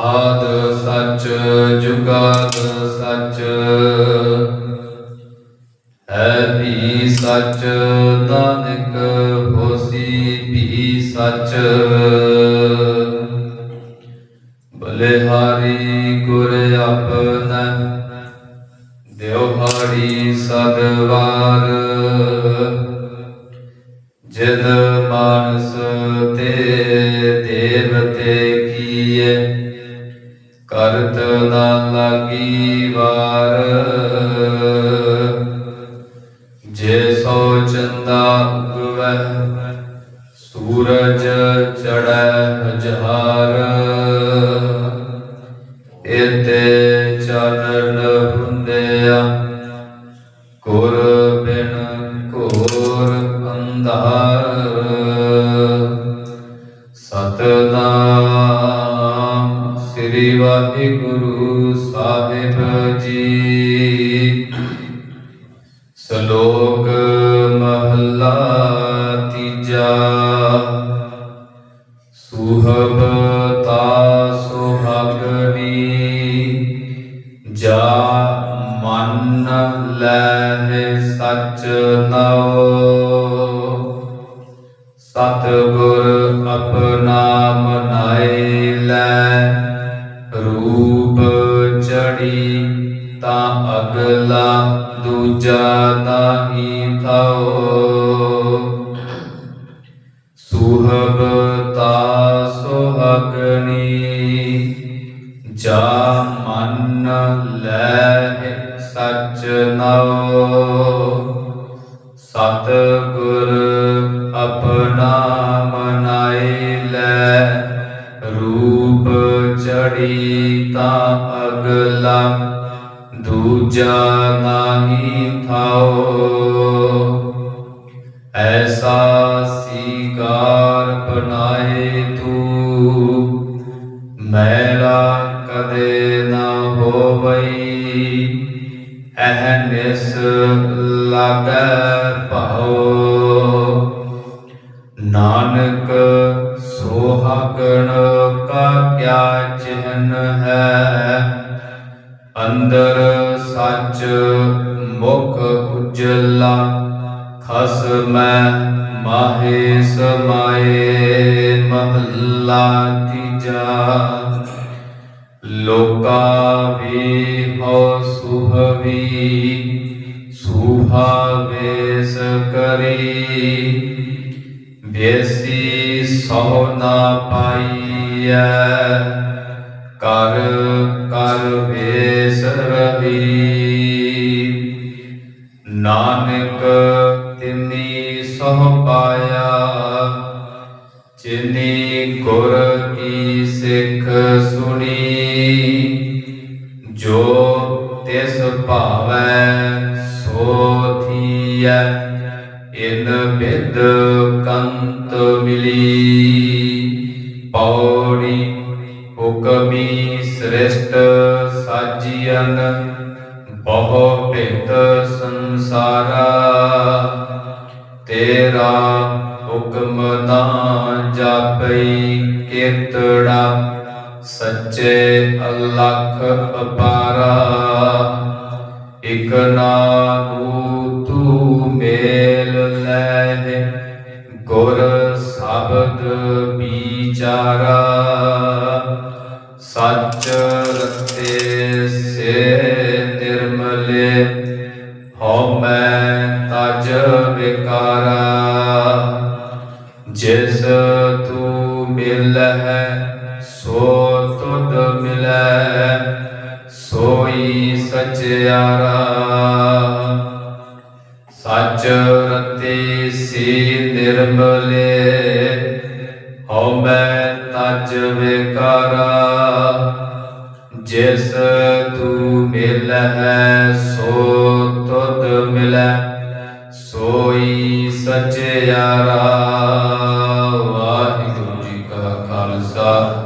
ਆਦ ਸੱਚ ਜੁਗਾਦ ਸੱਚ। ਹੈ ਵੀ ਸੱਚ ਨਾਨਕ ਹੋਸੀ ਵੀ ਸੱਚ। ਬਲਿਹਾਰੀ ਗੁਰ ਆਪਨਾ ਦਿਵਹਾਰੀ ਸਦਵਾਰ ਜਦ ਮਾਨਸ ਤੇ ਦੇਵਤੇ ਕੀਏ ਕਰਤ ਨਾ ਲਾਗੀ ਵਾਰ। ਜੇ ਸੋ ਚੰਦਾ ਉਗਵੈ, ਸੂਰਜ ਚੜੈ ਹਜ਼ਾਰ। ਇਤੇ ਚਾਨਣ ਹੁੰਦਿਆ ਗੁਰ ਬਿਨ ਘੋਰ ਅੰਧਾਰ। ਸ਼ਲੋਕ ਮਹੱਲਾ ਤੀਜਾ। ਸੁਹਬਤਾ ਸੁਹਾਗਣੀ ਜਾ ਮਨ ਲੈ ਸੱਚ ਨਉ। ਸਤਿਗੁਰ ਆਪਣਾ ਅਗਲਾ ਦੂਜਾ ਨਾਹੀ ਥਾਓ ਸੁਹਬਤਾ ਸੁਹਗਣੀ ਜਾ ਮਨ ਲੈ ਸੱਚ ਨਉ। ਸਤਿਗੁਰ ਆਪਣਾ ਮਨਾਏ ਲੈ, ਰੂਪ ਚੜੀ ਤਾਂ ਅਗਲਾ ਦੂਜਾ ਨਾਹੀ ਥਾਓ ਐਸਾ ਸੀਗਾਰ ਬਣਾਏ ਤੂੰ ਮੇਰਾ ਕਦੇ ਨਾ ਹੋਵਈ ਅਹਨਿਸ ਲਾਗੈ ਭਾਉ। ਨਾਨਕ ਸੋਹਾਗਣ ਕਾ ਕਿਆ ਚਿਹਨ ਹੈ ਅੰਦਰ ਸੱਚ ਮੁਖ ਉਜਲਾ, ਖਸ ਮੈਂ ਮਾਹੇ ਸਮਾਏ ਮਹੱਲਾ ਤੀਜਾ। ਲੋਕਾ ਵੀ ਹੋ ਸੁਹਵੀ ਸੁਹਾਵੇਸ ਕਰੀ। ਬੇਸੀ ਸੋ ਨਾ ਪਾਈਐ ਕਰ ਕਰ ਵੇਸ ਰਹੀ। ਨਾਨਕ ਤਿਨੀ ਸਹ ਪਾਇਆ, ਜਿਨੀ ਗੁਰ ਕੀ ਸਿੱਖ ਸੁਣੀ। ਜੋ ਤਿਸ ਭਾਵੈ ਸੋ ਥੀਐ, ਇਨ ਬਿਦ ਕੰਤ ਮਿਲੀ। ਪੌੜੀ ਹੁਕਮੀ ਸ੍ਰਿਸ਼ਟ ਸਾਜੀਅਨ, ਬਹੁ ਭਿਤ ਸੰਸਾਰਾ। ਤੇਰਾ ਹੁਕਮ ਨਾ ਜਾਪਈ ਕੀਤੜਾ ਸੱਚੇ ਅਲਖ ਅਪਾਰਾ। ਇਕ ਨਾਨੂ ਤੂੰ ਮੇਲ ਲੈ, ਗੁਰ ਸ਼ਬਦ ਵਿਚਾਰਾ। ਸੱਚ ਰਤੇ ਸੇ ਨਿਰਮਲੇ, ਹਉ ਮੈਂ ਤਜ ਵਿਕਾਰਾ। ਜਿਸ ਤੂੰ ਮਿਲਹਿ, ਸੋ ਤੁਧ ਮਿਲੈ ਸੋਈ ਸਚਿਆਰਾ। ਸੱਚ ਰਤੇ ਸੀ ਨਿਰਮਲੇ, ਹਉ ਮੈਂ ਤਜ ਵਿਕਾਰਾ ਜਿਸ ਤੂੰ ਮਿਲਹਿ ਸੋ ਤੁਧ ਮਿਲੈ ਸੋਈ ਸਚਿਆਰਾ। ਵਾਹਿਗੁਰੂ ਜੀ ਕਾ ਖਾਲਸਾ।